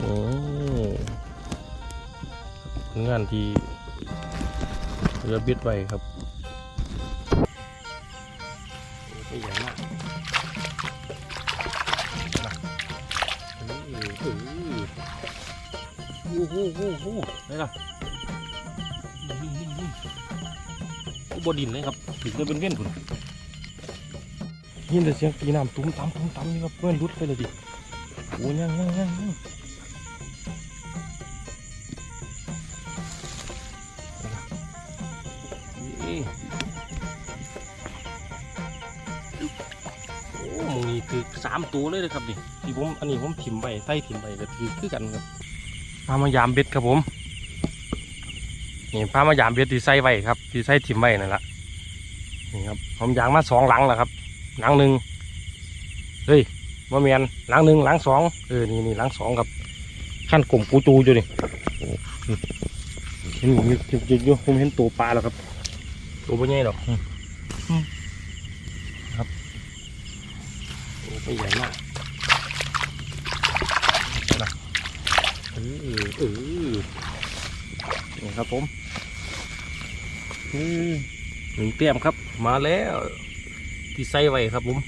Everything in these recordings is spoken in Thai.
ผลงานที่เรือบิดไว้ครับไม่ใหญ่มากโอ้โหโอ้โหไหนล่ะบดินเลยครับถึงจะเป็นเว้นผุนยินแต่เสียงตีน้ำตุ้มตามตุ้มตามนี่ครับเพื่อนรุดไปเลยดิโอ้ยังยังยัง คือสามตัวเลยนะครับนี่ที่ผมอันนี้ผมถิ่มไปใส่ถิ่มไปก็ถือคือกันครับพามายามเบ็ดครับผมนี่พามายามเบ็ดที่ใส่ไว้ครับที่ใส่ถิ่มไว้นั่นแหละนี่ครับผมยางมาสองหลังแล้วครับ หลังหนึ่งเฮ้ยมาเมียนหลังหนึ่งหลังสองเออนี่นี่หลังสองครับขั้นกลุ่มปูจูอยู่นี่โอ้เห็นหมูอยู่อยู่อยู่ผมเห็นตัวปลาแล้วครับตัวไม่ใหญ่หรอกครับตัว ไม่ใหญ่มากนะเออเออนี่ครับผมอืมหนึ่งเตรียมครับ มาแล้วที่ใส่ไว้ครับผม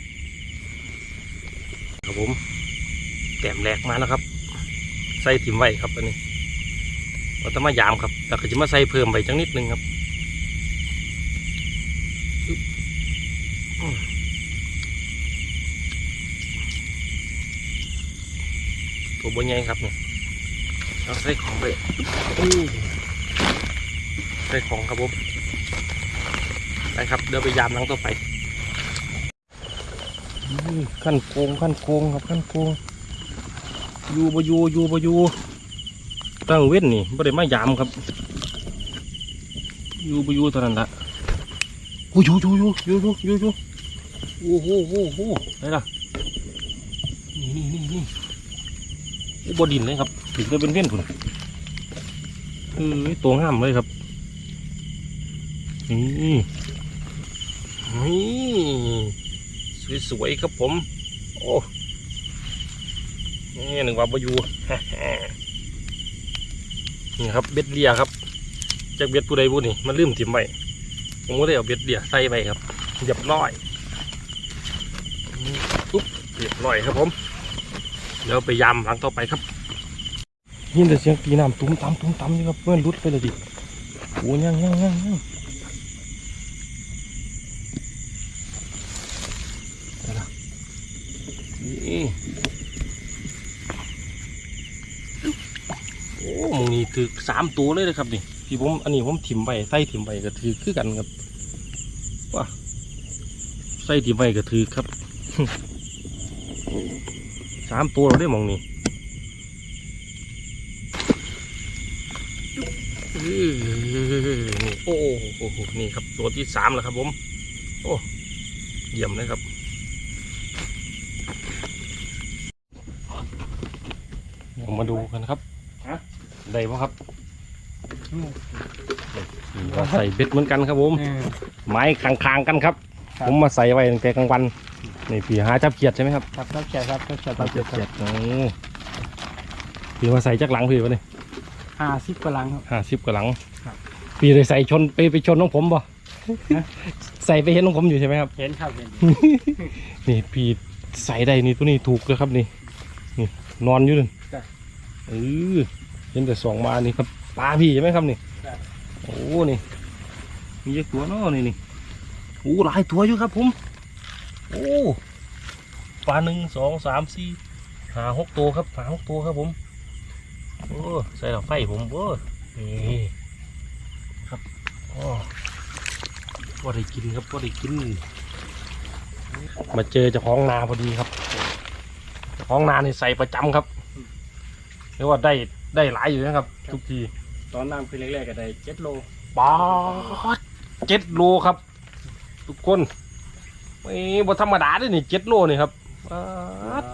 ครับผมแต้มแรกมาแล้วครับ ใส่ถิ่มไว้ครับอันนี้เราต้องมายามครับแล้วก็จะมาใส่เพิ่มไปจังนิดนึงครับ ตัวบนใหญ่ครับเนี่ยเราใส่ของไปใส่ของครับผมไปครับเดี๋ยวไปยามลังต่อไปขั้นโกงขั้นโกงครับขั้นโกงอยูบอยูอยูบอยูตั้งเว้นนี่ไม่ได้มายามครับอยูบอยูเท่านั้นละโอ้ยอยูอยูอยูอยูอยูอยูอยูโอ้โหโอ้โหไหนล่ะนี่นี่นี่นี่ บดินเลยครับถึงจะเป็นเว้นผุนเออตัวงามเลยครับนี่นี่สวยๆครับผม โอ้นี่หนึ่งว่าบอยูนี่ครับเบ็ดเลียครับจากเบ็ดผู้ใดผู้นี่มันลืมถิ่มไว้ผมก็ได้เอาเบ็ดเลียใส่ไปครับเรียบร้อยปุ๊บเรียบร้อยครับผม เดี๋ยวไปยำหลังต่อไปครับยินแต่เสียงตีน้ำตุ้มตามตุ้มตามนี่ครับเพื่อนรุดไปเลยดิโอ้ยังยังยังยังเอาล่ะนี่โอ้มึงนี่ถือสามตัวเลยนะครับนี่ที่ผมอันนี้ผมถิ่มไปใส่ถิ่มไปก็ถือคือกันครับว้าใส่ถิ่มไปก็ถือครับ สามตัวเราได้มองนี่อื้อนี่โอ้โหนี่ครับตัวที่สามแล้วครับผม โอ้เยี่ยมเลยครับเดี๋ยวมาดูกันครับได้ปะครับนี่ก็ใส่เบ็ดเหมือนกันครับผม ไม้คางๆกันครับครับผมมาใส่ไว้ตั้งแต่กลางวัน นี่พี่หาจับเขียดใช่ไหมครับครับต้องแชร์ครับต้องแชร์ตามเจ็เจ็ดดเจ็ดโอ้พี่มาใส่จักหลังพี่วะนี่ห้าสิบกว่าลังครับ ห้าสิบกว่าหลังครับพี่เลยใส่ชนไปไปชนน้องผมบ่ฮะใส่ไปเห็นน้องผมอยู่ใช่ไหมครับ เห็นครับเห็นนี่พี่ใส่ได้นี่ตัวนี้ถูกเลยครับนี่นี่นอนอยู่เลยเออเห็นแต่สองมานี่ครับปลาพี่ใช่ไหมครับนี่โอ้นี่มีเยอะตัวเนาะนี่นี่โอ้หลายตัวอยู่ครับผม โอ้ปลาหนึ่งสองสามสี่หาหกตัวครับหาหกตัวครับผมโอ้ใส่ดอกไฟผมโอ้นี่ครับโอ้ว่าได้กินครับว่าได้กิน มาเจอเจ้าของนาพอดีครับเจ้าของนานี่ใส่ประจำครับเรียกว่าได้ได้หลายอยู่นะครับ ทุกทีตอนน้ำขึ้นแรกๆก็ได้เจ็ดโลปาดเจ็ดโลครับ ทุกคน ไม่บ่ธรรมดาด้วยนี่เจ็ดโลนี่ครับปาด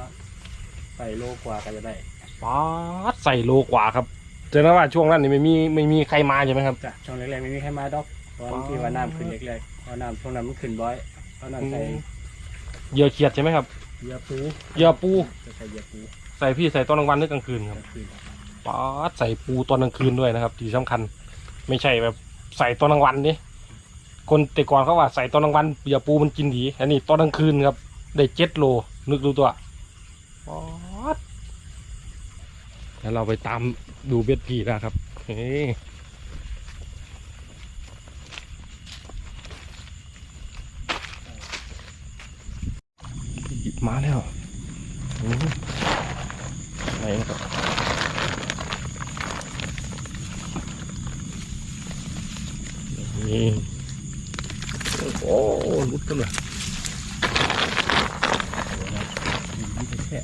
ใส่โลกว่าก็จะได้ปาดใส่โลกว่าครับเจอนะว่าช่วงนั้นนี่ไม่มีไม่มีใครมาใช่ไหมครับ จ้ะช่วงแรกๆไม่มีใครมาดอกตอนที่ว่าน้ำขึ้นแรกๆเพราะน้ำช่วงนั้นมันขึ้นบ่อยเพราะน้ำใส่เหยื่อเขียดใช่ไหมครับ เหยื่อปูเหยื่อปู จะใส่เหยื่อปูใส่พี่ใส่ตอนกลางวันหรือกลางคืนครับคืนป๊าดใส่ปูตอนกลางคืนด้วยนะครับที่สำคัญ ไม่ใช่แบบใส่ตอนกลางวันนี่ คนแต่ก่อนเขาว่าใส่ตอนกลางวันอย่าปูมันกินดี อันนี้ตอนกลางคืนครับ ได้เจ็ดโล นึกดูตัวป๊าดแล้วเราไปตามดูเบ็ดพี่นะครับเฮ้ยมาแล้วโอ้ไหนนะครับ นี่โอ้โห ลุดกันเลยแค่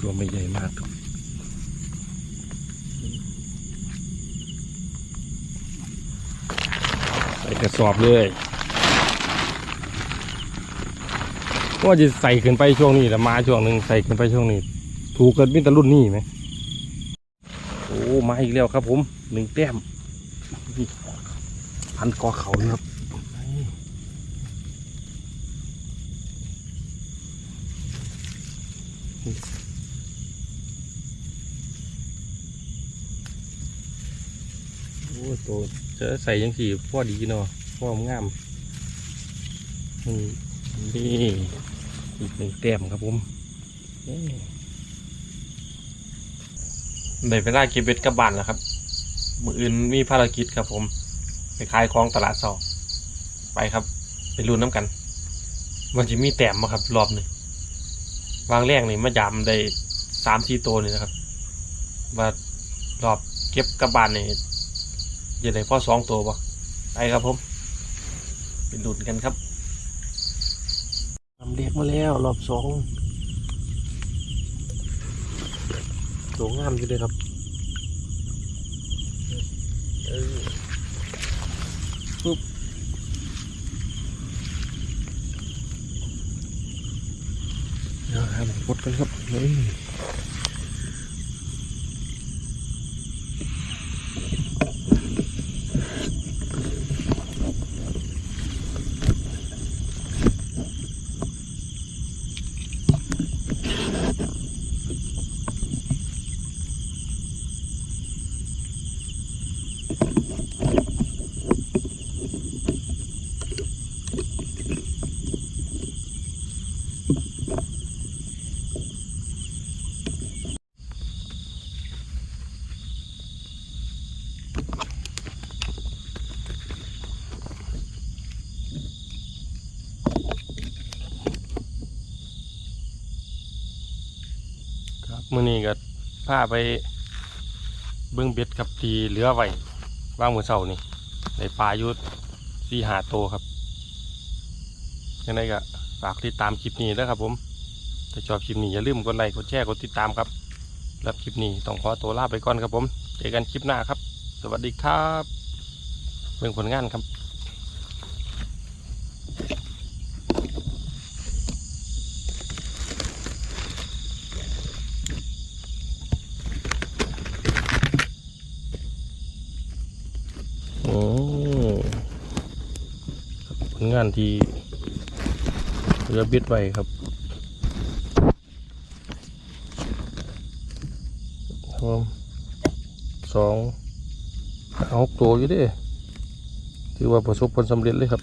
ตัวไม่ใหญ่มากครับใส่กระสอบเลยว่าจะใส่ขึ้นไปช่วงนี้แต่มาช่วงหนึ่งใส่ขึ้นไปช่วงนี้ ถูกกันมิตรรุ่นนี้ไหมโอ้มาอีกแล้วครับผมหนึ่งแต้ม พันกอเขาเลยครับโอ้โตจะใส่ยังสี่พ่อดีเนาะพ่องามนี่อีกหนึ่งแต้มครับผมได้เวลาเก็บเบ็ดกลับบ้านแล้วครับ มืออื่นมีภารกิจครับผม ไปขายของตลาดสองไปครับไปรุนน้ำกันมันจะมีแต้มมาครับ รอบหนึ่งวางแรงนี่มายามได้สามสี่ตัวนี่นะครับว่ารอบเก็บกลับานนี่ยังไงพ่อสองตัวปะไปครับผมเป็นดุนกันครับทำเด็กมาแล้ว รอบสองตัวงามอยู่เลยครับ ปุ๊บเดี๋ยวหาหมกดกันครับเฮ้ย มื่อนี้ก็พาไปเบิ้องเบ็ดครับทีเหลือไว้ว่างมือเสานี่ในปลายุดสี่หาโตวครับยังไงก็ฝากติดตามคลิปนี้ด้วยครับผมถ้าชอบคลิปนี้อย่าลืมกดไลค์กดแชร์กดติดตามครับรับคลิปนี้ต้องขอตัวลาไปก่อนครับผมเจอกันคลิปหน้าครับ สวัสดีครับ เบิ่งผลงานครับ โอ้ผล งานที่เรือบิดไว้ครับครับผมสองหกตัวอยู่ดิถือว่าประสบผลสำเร็จเลยครับ